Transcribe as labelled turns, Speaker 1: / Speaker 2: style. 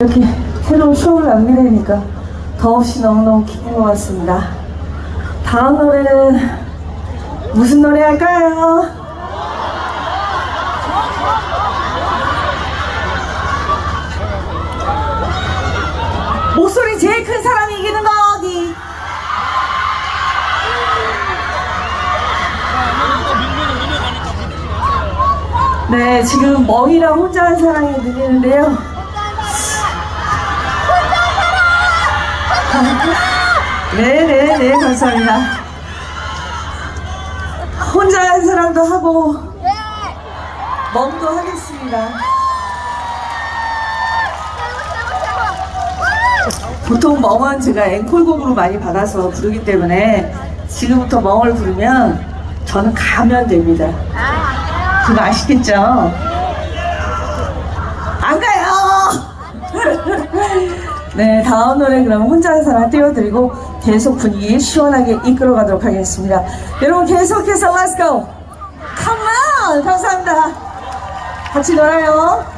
Speaker 1: 이렇게 새로운 추억을 남기게 되니까 더없이 너무너무 기쁜 것 같습니다. 다음 노래는 무슨 노래 할까요? 목소리 제일 큰 사람이 이기는 거 어디? 네, 지금 멍이랑 혼자 한 사랑이 들리는데요. 네네 네 감사합니다. 혼자 한 사람도 하고 멍도 하겠습니다. 보통 멍은 제가 앵콜곡으로 많이 받아서 부르기 때문에 지금부터 멍을 부르면 저는 가면 됩니다. 그거 아시겠죠? 네, 다음 노래 그럼 혼자 한 사람 띄워드리고 계속 분위기 시원하게 이끌어가도록 하겠습니다. 여러분 계속해서 Let's go! Come on! 감사합니다. 같이 놀아요.